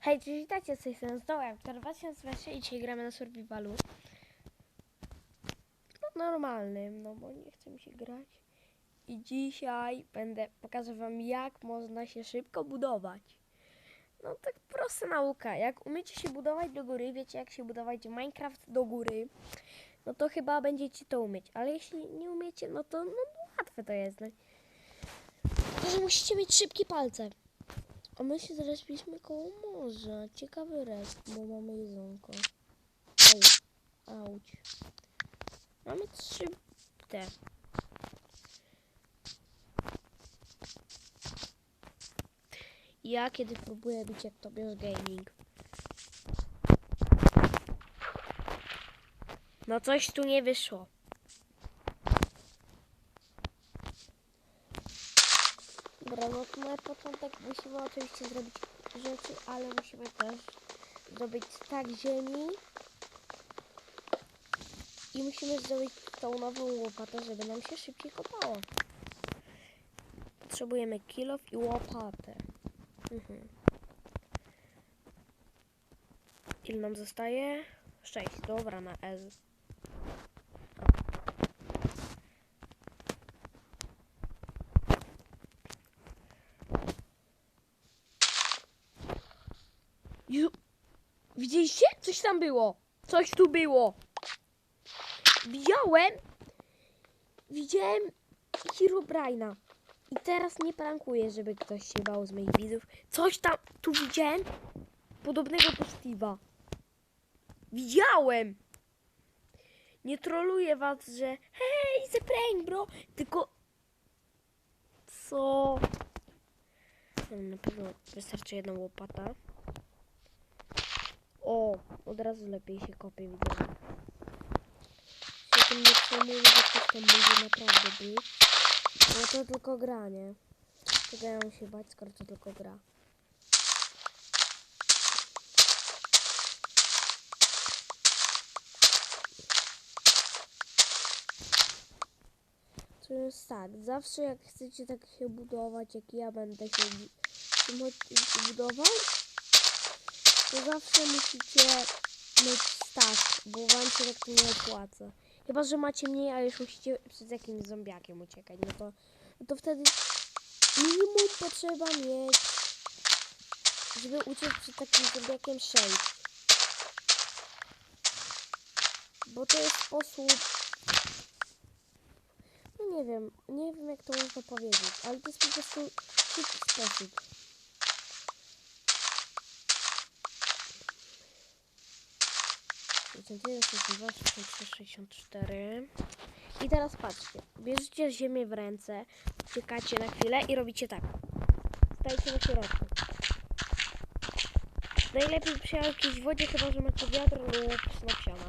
Hej, cześć, witajcie z tej strony Zdołem, który 2023 i dzisiaj gramy na survivalu. No, normalnym, no bo nie chce mi się grać. I dzisiaj będę pokazywał wam jak można się szybko budować. No tak prosta nauka, jak umiecie się budować do góry, wiecie jak się budować Minecraft do góry, no to chyba będziecie to umieć. Ale jeśli nie umiecie, no to no, łatwe to jest. No. Tylko, że musicie mieć szybkie palce. My się zrespiliśmy koło morza. Ciekawy resp, bo mamy jedzonko. Ej, auć. Mamy trzy te. Ja kiedy próbuję być jak Tobiasz Gaming. No coś tu nie wyszło. Dobra, no na początek musimy oczywiście zrobić rzeczy, ale musimy też zdobyć tak ziemi i musimy zdobyć tą nową łopatę, żeby nam się szybciej kopało. Potrzebujemy kilof i łopatę. Mhm. Ile nam zostaje? 6. Dobra, na S. Widzieliście? Coś tam było. Coś tu było. Widziałem. Widziałem Herobrine'a. I teraz nie prankuję, żeby ktoś się bał z moich widzów. Coś tam tu widziałem. Podobnego do Steve'a. Widziałem. Nie troluję was, że hej, the prank, bro. Tylko... Co? Na pewno wystarczy jedna łopata. O, od razu lepiej się kopie, widzę. Się tym nie przejmuję, że coś tam będzie naprawdę być. No to tylko gra, nie? Czego ja się bać, skoro to tylko gra. To jest tak, zawsze jak chcecie tak się budować, jak ja będę się bu- tym odcinku budować, to zawsze musicie mieć staż, bo wam się tak nie opłaca. Chyba, że macie mniej, a już musicie przed jakimś zombiakiem uciekać, no to, no to wtedy minimum potrzeba mieć, żeby uciec przed takim zombiakiem 6. Bo to jest sposób, no nie wiem, nie wiem jak to można powiedzieć, ale to jest po prostu szybki sposób. 64. I teraz patrzcie. Bierzecie ziemię w ręce, czekacie na chwilę i robicie tak. Stajecie na środku. Najlepiej przy jakiejś wodzie, chyba że macie wiatr lub snopsiana.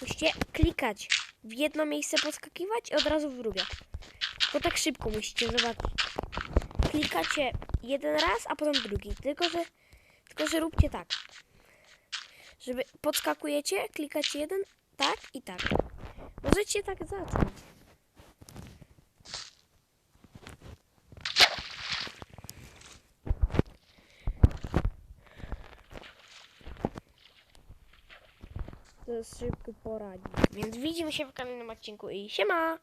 Musicie klikać. W jedno miejsce podskakiwać i od razu w drugie. Tylko tak szybko musicie zobaczyć. Klikacie jeden raz, a potem drugi. Tylko, że tylko, że róbcie tak. Żeby podskakujecie, klikacie jeden, tak i tak. Możecie tak zacząć. Szybki poradnik. Więc widzimy się w kolejnym odcinku i siema!